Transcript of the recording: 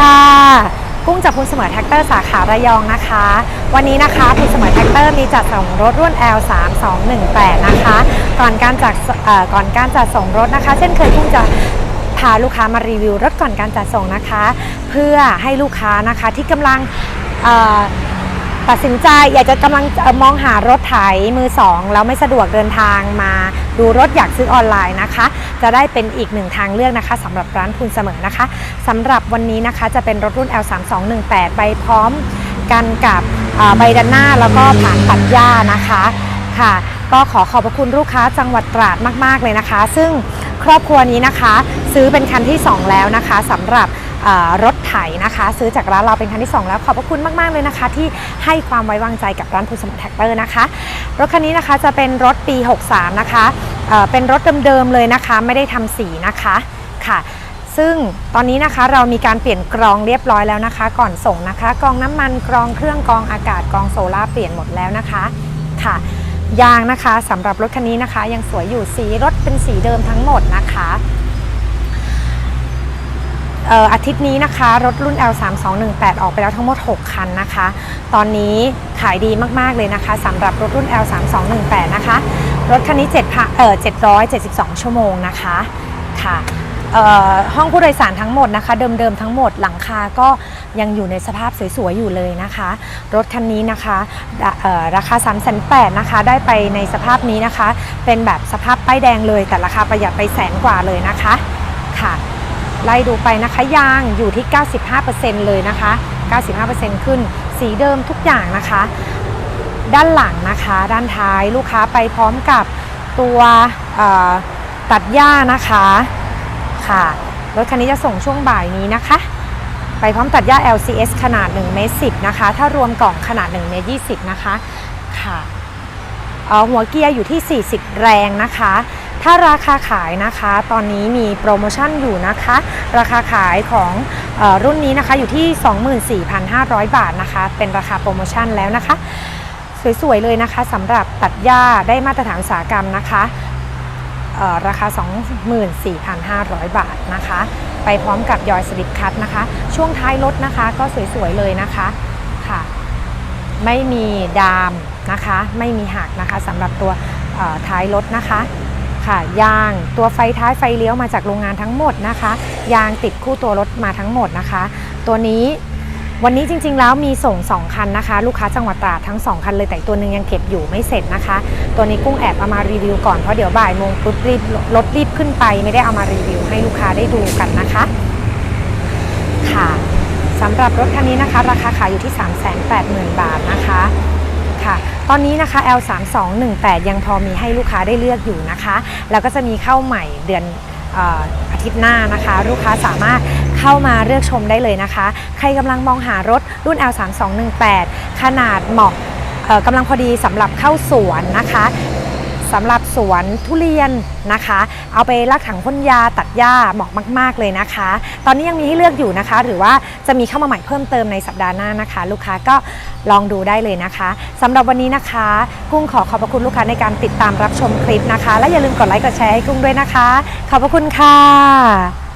ค่ะ กุ้งจากคุณเสมอแท็กเตอร์สาขาระยองนะคะ วันนี้นะคะคุณเสมอแท็กเตอร์มีจัดส่งรถรุ่น L 3 2 1 8 นะคะ ก่อนการจัดก่อนการจัดส่งรถนะคะ เช่นเคยกุ้งจะพาลูกค้ามารีวิวรถก่อนการจัดส่งนะคะ เพื่อให้ลูกค้านะคะที่กำลัง ตัดสินใจอยากจะกำลังมองหารถไถมือสองแล้วไม่สะดวกเดินทางมาดูรถอยากซื้อออนไลน์นะคะ จะได้เป็นอีกหนึ่งทางเลือกนะคะสำหรับร้านทุนเสมอนะคะสำหรับวันนี้นะคะจะเป็นรถรุ่น L3218 ไปพร้อมกันกับใบดันหน้าแล้วก็ผ่านตัดหญ้านะคะค่ะ ก็ขอขอบพระคุณลูกค้าจังหวัดตราดมาก ๆ เลยนะคะ ซึ่งครอบครัวนี้นะคะ ซื้อเป็นคันที่ 2 แล้วนะคะสำหรับ รถไถนะคะ ซื้อจากร้านเราเป็นคันที่ 2 แล้วขอบพระคุณมาก ๆ เลยนะคะ ที่ให้ความไว้วางใจกับร้านพูสมแท็กเตอร์นะคะ รถคันนี้นะคะจะเป็นรถปี 63 นะคะเเป็นรถเดิมๆเลยนะคะ ไม่ได้ทำสีนะคะค่ะซึ่งตอนนี้นะคะเรามีการเปลี่ยนกรองเรียบร้อยแล้วนะคะ ก่อนส่งนะคะ กรองน้ำมันกรองเครื่องกรองอากาศกรองโซล่าเปลี่ยนหมดแล้วนะคะค่ะ ยางนะคะสำหรับรถคันนี้นะคะ ยังสวยอยู่สีรถเป็นสีเดิมทั้งหมดนะคะ อาทิตย์นี้นะคะ รถรุ่น L3218 ออกไปแล้วทั้งหมด 6 คันนะคะ ตอนนี้ขายดีมากๆเลยนะคะสำหรับรถรุ่น L3218 นะคะ รถคันนี้7เอ่อ772 ชั่วโมงนะคะค่ะเอ่อห้องผู้โดยสารทั้งหมดนะคะ เดิมๆทั้งหมดหลังคาก็ยังอยู่ในสภาพสวยๆอยู่เลยนะคะ รถคันนี้นะคะเอ่อราคา 3 8 0 0 0นะคะ ได้ไปในสภาพนี้นะคะ เป็นแบบสภาพป้ายแดงเลย แต่ราคาประหยัดไปแสนกว่าเลยนะคะค่ะ ไล่ดูไปนะคะยางอยู่ที่ 95%เลยนะคะ 95%ขึ้นสีเดิมทุกอย่างนะคะ ด้านหลังนะคะ ด้านท้ายลูกค้าไปพร้อมกับตัวตัดหญ้านะคะค่ะรถคันนี้จะส่งช่วงบ่ายนี้นะคะ ไปพร้อมตัดหญ้า LCS ขนาด1เมตร10นะคะ ถ้ารวมกล่องขนาด1เมตร20นะคะค่ะออหัวเกียร์อยู่ที่ 40 แรงนะคะ ถ้าราคาขายนะคะ ตอนนี้มีโปรโมชั่นอยู่นะคะ ราคาขายของออรุ่นนี้นะคะอยู่ที่ 24,500 บาทนะคะ เป็นราคาโปรโมชั่นแล้วนะคะ สวยๆเลยนะคะสำหรับตัดหญ้าได้มาตรฐานอุตสาหกรรมนะคะเอ่อราคา 24,500 บาทนะคะ ไปพร้อมกับยอยสลิปคัตนะคะ ช่วงท้ายรถนะคะก็สวยๆเลยนะคะค่ะ ไม่มีดามนะคะ ไม่มีหักนะคะสำหรับตัวท้ายรถนะคะ ค่ะ ยางตัวไฟท้ายไฟเลี้ยวมาจากโรงงานทั้งหมดนะคะ ยางติดคู่ตัวรถมาทั้งหมดนะคะ ตัวนี้วันนี้จริงๆ แล้วมีส่ง 2 คันนะคะ ลูกค้าจังหวัดตราดทั้ง 2 คันเลยแต่ตัวนึงยังเก็บอยู่ไม่เสร็จนะคะ ตัวนี้กุ้งแอบเอามารีวิวก่อนเพราะเดี๋ยวบ่ายโมงปุ๊บรีบรถรีบขึ้นไป ไม่ได้เอามารีวิวให้ลูกค้าได้ดูกันนะคะ ค่ะสำหรับรถคันนี้นะคะ ราคาขายอยู่ที่ 380,000 บาทนะคะ ค่ะ ตอนนี้นะคะ L3218 ยังพอมีให้ลูกค้าได้เลือกอยู่นะคะ แล้วก็จะมีเข้าใหม่เดือนอาทิตย์หน้านะคะ ลูกค้าสามารถเข้ามาเลือกชมได้เลยนะคะ ใครกำลังมองหารถรุ่น L3218 ขนาดเหมาะกำลังพอดีสำหรับเข้าสวนนะคะ สำหรับสวนทุเรียนนะคะ เอาไปลักถังพ่นยาตัดหญ้าเหมาะมาก ๆ เลยนะคะ ตอนนี้ยังมีให้เลือกอยู่นะคะ หรือว่าจะมีเข้ามาใหม่เพิ่มเติมในสัปดาห์หน้านะคะ ลูกค้าก็ลองดูได้เลยนะคะสำหรับวันนี้นะคะ กุ้งขอขอบพระคุณลูกค้าในการติดตามรับชมคลิปนะคะ และอย่าลืมกดไลค์กดแชร์ให้กุ้งด้วยนะคะ ขอบพระคุณค่ะ